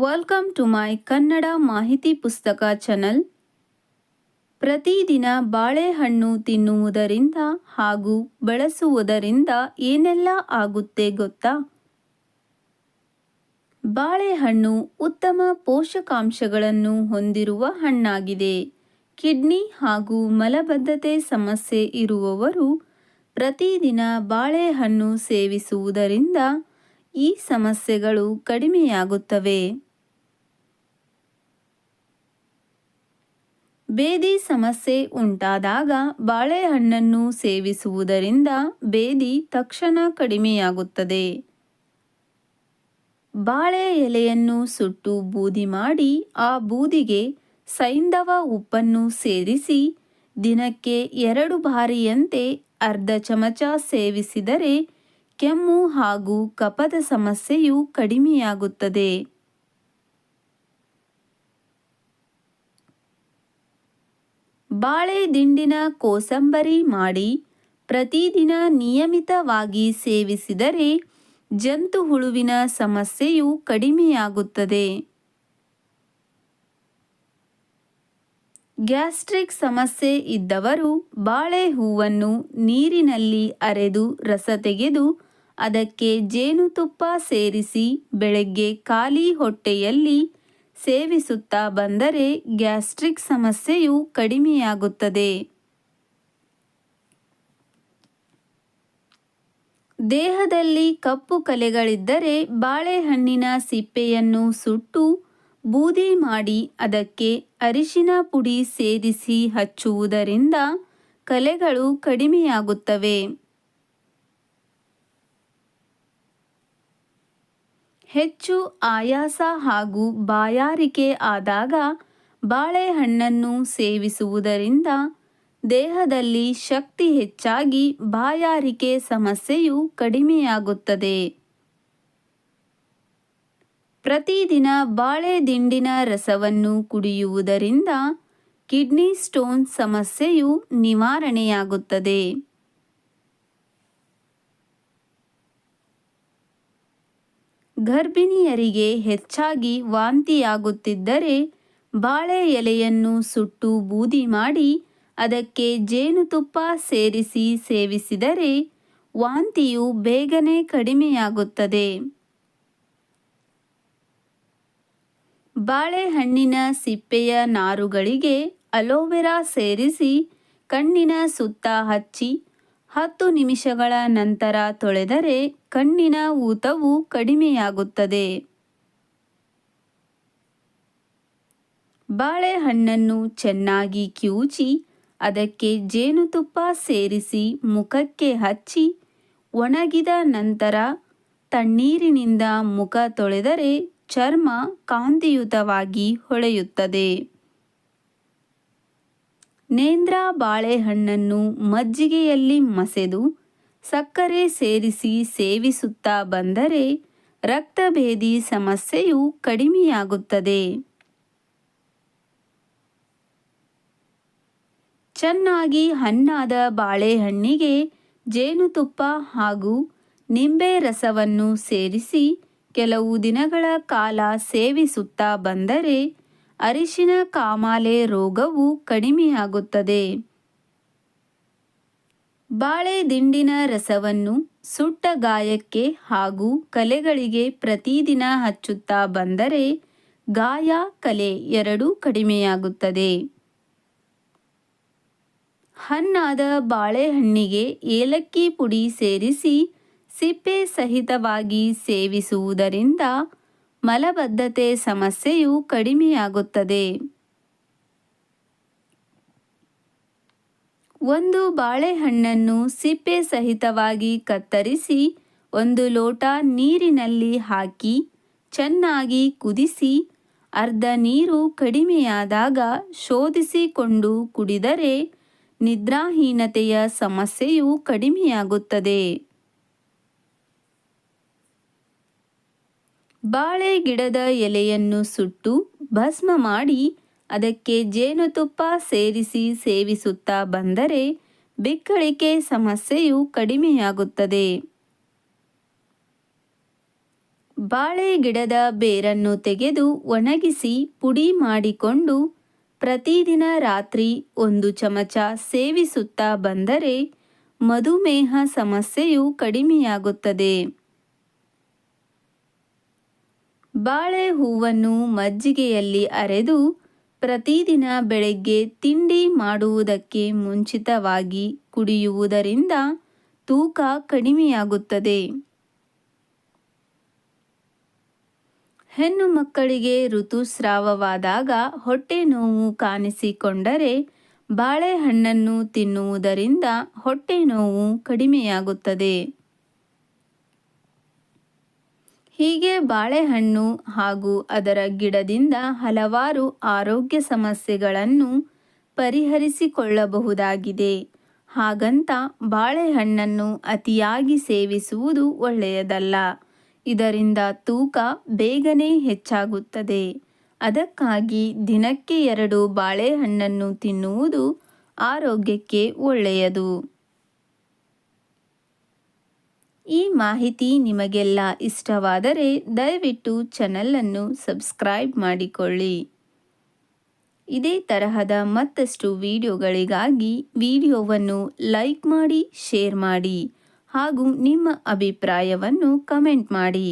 Welcome to my Kannada ಮಾಹಿತಿ ಪುಸ್ತಕ channel ಪ್ರತಿದಿನ ಬಾಳೆಹಣ್ಣು ತಿನ್ನುವುದರಿಂದ ಹಾಗೂ ಬಳಸುವುದರಿಂದ ಏನೆಲ್ಲ ಆಗುತ್ತೆ ಗೊತ್ತಾ? ಬಾಳೆಹಣ್ಣು ಉತ್ತಮ ಪೋಷಕಾಂಶಗಳನ್ನು ಹೊಂದಿರುವ ಹಣ್ಣಾಗಿದೆ. ಕಿಡ್ನಿ ಹಾಗೂ ಮಲಬದ್ಧತೆ ಸಮಸ್ಯೆ ಇರುವವರು ಪ್ರತಿದಿನ ಬಾಳೆಹಣ್ಣು ಸೇವಿಸುವುದರಿಂದ ಈ ಸಮಸ್ಯೆಗಳು ಕಡಿಮೆಯಾಗುತ್ತವೆ. ಬೇದಿ ಸಮಸ್ಯೆ ಉಂಟಾದಾಗ ಬಾಳೆಹಣ್ಣನ್ನು ಸೇವಿಸುವುದರಿಂದ ಬೇದಿ ತಕ್ಷಣ ಕಡಿಮೆಯಾಗುತ್ತದೆ. ಬಾಳೆ ಎಲೆಯನ್ನು ಸುಟ್ಟು ಬೂದಿ ಮಾಡಿ ಆ ಬೂದಿಗೆ ಸೈಂಧವ ಉಪ್ಪನ್ನು ಸೇರಿಸಿ ದಿನಕ್ಕೆ ಎರಡು ಬಾರಿಯಂತೆ ಅರ್ಧ ಚಮಚ ಸೇವಿಸಿದರೆ ಕೆಮ್ಮು ಹಾಗೂ ಕಫದ ಸಮಸ್ಯೆಯು ಕಡಿಮೆಯಾಗುತ್ತದೆ. ಬಾಳೆ ದಿಂಡಿನ ಕೋಸಂಬರಿ ಮಾಡಿ ಪ್ರತಿದಿನ ನಿಯಮಿತವಾಗಿ ಸೇವಿಸಿದರೆ ಜಂತು ಹುಳುವಿನ ಸಮಸ್ಯೆಯು ಕಡಿಮೆಯಾಗುತ್ತದೆ. ಗ್ಯಾಸ್ಟ್ರಿಕ್ ಸಮಸ್ಯೆ ಇದ್ದವರು ಬಾಳೆ ಹೂವನ್ನು ನೀರಿನಲ್ಲಿ ಅರೆದು ರಸ ತೆಗೆದು ಅದಕ್ಕೆ ಜೇನುತುಪ್ಪ ಸೇರಿಸಿ ಬೆಳಗ್ಗೆ ಖಾಲಿ ಹೊಟ್ಟೆಯಲ್ಲಿ ಸೇವಿಸುತ್ತಾ ಬಂದರೆ ಗ್ಯಾಸ್ಟ್ರಿಕ್ ಸಮಸ್ಯೆಯು ಕಡಿಮೆಯಾಗುತ್ತದೆ. ದೇಹದಲ್ಲಿ ಕಪ್ಪು ಕಲೆಗಳಿದ್ದರೆ ಬಾಳೆಹಣ್ಣಿನ ಸಿಪ್ಪೆಯನ್ನು ಸುಟ್ಟು ಬೂದಿ ಮಾಡಿ ಅದಕ್ಕೆ ಅರಿಶಿನ ಪುಡಿ ಸೇರಿಸಿ ಹಚ್ಚುವುದರಿಂದ ಕಲೆಗಳು ಕಡಿಮೆಯಾಗುತ್ತವೆ. ಹೆಚ್ಚು ಆಯಾಸ ಹಾಗೂ ಬಾಯಾರಿಕೆ ಆದಾಗ ಬಾಳೆಹಣ್ಣನ್ನು ಸೇವಿಸುವುದರಿಂದ ದೇಹದಲ್ಲಿ ಶಕ್ತಿ ಹೆಚ್ಚಾಗಿ ಬಾಯಾರಿಕೆ ಸಮಸ್ಯೆಯು ಕಡಿಮೆಯಾಗುತ್ತದೆ. ಪ್ರತಿದಿನ ಬಾಳೆ ದಿಂಡಿನ ರಸವನ್ನು ಕುಡಿಯುವುದರಿಂದ ಕಿಡ್ನಿ ಸ್ಟೋನ್ ಸಮಸ್ಯೆಯು ನಿವಾರಣೆಯಾಗುತ್ತದೆ. ಗರ್ಭಿಣಿಯರಿಗೆ ಹೆಚ್ಚಾಗಿ ವಾಂತಿಯಾಗುತ್ತಿದ್ದರೆ ಬಾಳೆ ಎಲೆಯನ್ನು ಸುಟ್ಟು ಬೂದಿ ಮಾಡಿ ಅದಕ್ಕೆ ಜೇನುತುಪ್ಪ ಸೇರಿಸಿ ಸೇವಿಸಿದರೆ ವಾಂತಿಯು ಬೇಗನೆ ಕಡಿಮೆಯಾಗುತ್ತದೆ. ಬಾಳೆಹಣ್ಣಿನ ಸಿಪ್ಪೆಯ ನಾರುಗಳಿಗೆ ಅಲೋವೆರಾ ಸೇರಿಸಿ ಕಣ್ಣಿನ ಸುತ್ತ ಹಚ್ಚಿ ಹತ್ತು ನಿಮಿಷಗಳ ನಂತರ ತೊಳೆದರೆ ಕಣ್ಣಿನ ಊತವು ಕಡಿಮೆಯಾಗುತ್ತದೆ. ಬಾಳೆಹಣ್ಣನ್ನು ಚೆನ್ನಾಗಿ ಕಿವುಚಿ, ಅದಕ್ಕೆ ಜೇನುತುಪ್ಪ ಸೇರಿಸಿ ಮುಖಕ್ಕೆ ಹಚ್ಚಿ, ಒಣಗಿದ ನಂತರ ತಣ್ಣೀರಿನಿಂದ ಮುಖ ತೊಳೆದರೆ ಚರ್ಮ ಕಾಂತಿಯುತವಾಗಿ ಹೊಳೆಯುತ್ತದೆ. ನೇಂದ್ರ ಬಾಳೆಹಣ್ಣನ್ನು ಮಜ್ಜಿಗೆಯಲ್ಲಿ ಮಸೆದು ಸಕ್ಕರೆ ಸೇರಿಸಿ ಸೇವಿಸುತ್ತಾ ಬಂದರೆ ರಕ್ತಭೇದಿ ಸಮಸ್ಯೆಯು ಕಡಿಮೆಯಾಗುತ್ತದೆ. ಚೆನ್ನಾಗಿ ಹಣ್ಣಾದ ಬಾಳೆಹಣ್ಣಿಗೆ ಜೇನುತುಪ್ಪ ಹಾಗೂ ನಿಂಬೆ ರಸವನ್ನು ಸೇರಿಸಿ ಕೆಲವು ದಿನಗಳ ಕಾಲ ಸೇವಿಸುತ್ತಾ ಬಂದರೆ ಅರಿಶಿನ ಕಾಮಾಲೆ ರೋಗವು ಕಡಿಮೆಯಾಗುತ್ತದೆ. ಬಾಳೆ ದಿಂಡಿನ ರಸವನ್ನು ಸುಟ್ಟ ಗಾಯಕ್ಕೆ ಹಾಗೂ ಕಲೆಗಳಿಗೆ ಪ್ರತಿದಿನ ಹಚ್ಚುತ್ತಾ ಬಂದರೆ ಗಾಯ ಕಲೆ ಎರಡೂ ಕಡಿಮೆಯಾಗುತ್ತದೆ. ಹಣ್ಣಾದ ಬಾಳೆಹಣ್ಣಿಗೆ ಏಲಕ್ಕಿ ಪುಡಿ ಸೇರಿಸಿ ಸಿಪ್ಪೆ ಸಹಿತವಾಗಿ ಸೇವಿಸುವುದರಿಂದ ಮಲಬದ್ಧತೆ ಸಮಸ್ಯೆಯು ಕಡಿಮೆಯಾಗುತ್ತದೆ. ಒಂದು ಬಾಳೆಹಣ್ಣನ್ನು ಸಿಪ್ಪೆ ಸಹಿತವಾಗಿ ಕತ್ತರಿಸಿ, ಒಂದು ಲೋಟ ನೀರಿನಲ್ಲಿ ಹಾಕಿ, ಚೆನ್ನಾಗಿ ಕುದಿಸಿ, ಅರ್ಧ ನೀರು ಕಡಿಮೆಯಾದಾಗ ಶೋಧಿಸಿಕೊಂಡು ಕುಡಿದರೆ ನಿದ್ರಾಹೀನತೆಯ ಸಮಸ್ಯೆಯು ಕಡಿಮೆಯಾಗುತ್ತದೆ. ಬಾಳೆ ಗಿಡದ ಎಲೆಯನ್ನು ಸುಟ್ಟು ಭಸ್ಮ ಮಾಡಿ ಅದಕ್ಕೆ ಜೇನುತುಪ್ಪ ಸೇರಿಸಿ ಸೇವಿಸುತ್ತಾ ಬಂದರೆ ಬಿಕ್ಕಳಿಕೆ ಸಮಸ್ಯೆಯು ಕಡಿಮೆಯಾಗುತ್ತದೆ. ಬಾಳೆ ಗಿಡದ ಬೇರನ್ನು ತೆಗೆದು ಒಣಗಿಸಿ ಪುಡಿ ಮಾಡಿಕೊಂಡು ಪ್ರತಿದಿನ ರಾತ್ರಿ ಒಂದು ಚಮಚ ಸೇವಿಸುತ್ತಾ ಬಂದರೆ ಮಧುಮೇಹ ಸಮಸ್ಯೆಯು ಕಡಿಮೆಯಾಗುತ್ತದೆ. ಬಾಳೆ ಹೂವನ್ನು ಮಜ್ಜಿಗೆಯಲ್ಲಿ ಅರೆದು ಪ್ರತಿದಿನ ಬೆಳಗ್ಗೆ ತಿಂಡಿ ಮಾಡುವುದಕ್ಕೆ ಮುಂಚಿತವಾಗಿ ಕುಡಿಯುವುದರಿಂದ ತೂಕ ಕಡಿಮೆಯಾಗುತ್ತದೆ. ಹೆಣ್ಣು ಮಕ್ಕಳಿಗೆ ಋತುಸ್ರಾವವಾದಾಗ ಹೊಟ್ಟೆ ನೋವು ಕಾಣಿಸಿಕೊಂಡರೆ ಬಾಳೆಹಣ್ಣನ್ನು ತಿನ್ನುವುದರಿಂದ ಹೊಟ್ಟೆ ನೋವು ಕಡಿಮೆಯಾಗುತ್ತದೆ. ಹೀಗೆ ಬಾಳೆಹಣ್ಣು ಹಾಗೂ ಅದರ ಗಿಡದಿಂದ ಹಲವಾರು ಆರೋಗ್ಯ ಸಮಸ್ಯೆಗಳನ್ನು ಪರಿಹರಿಸಿಕೊಳ್ಳಬಹುದಾಗಿದೆ. ಹಾಗಂತ ಬಾಳೆಹಣ್ಣನ್ನು ಅತಿಯಾಗಿ ಸೇವಿಸುವುದು ಒಳ್ಳೆಯದಲ್ಲ. ಇದರಿಂದ ತೂಕ ಬೇಗನೆ ಹೆಚ್ಚಾಗುತ್ತದೆ. ಅದಕ್ಕಾಗಿ ದಿನಕ್ಕೆ ಎರಡು ಬಾಳೆಹಣ್ಣನ್ನು ತಿನ್ನುವುದು ಆರೋಗ್ಯಕ್ಕೆ ಒಳ್ಳೆಯದು. ಈ ಮಾಹಿತಿ ನಿಮಗೆಲ್ಲ ಇಷ್ಟವಾದರೆ ದಯವಿಟ್ಟು ಚಾನಲನ್ನು ಸಬ್ಸ್ಕ್ರೈಬ್ ಮಾಡಿಕೊಳ್ಳಿ. ಇದೇ ತರಹದ ಮತ್ತಷ್ಟು ವಿಡಿಯೋಗಳಿಗಾಗಿ ವಿಡಿಯೋವನ್ನು ಲೈಕ್ ಮಾಡಿ, ಶೇರ್ ಮಾಡಿ ಹಾಗೂ ನಿಮ್ಮ ಅಭಿಪ್ರಾಯವನ್ನು ಕಮೆಂಟ್ ಮಾಡಿ.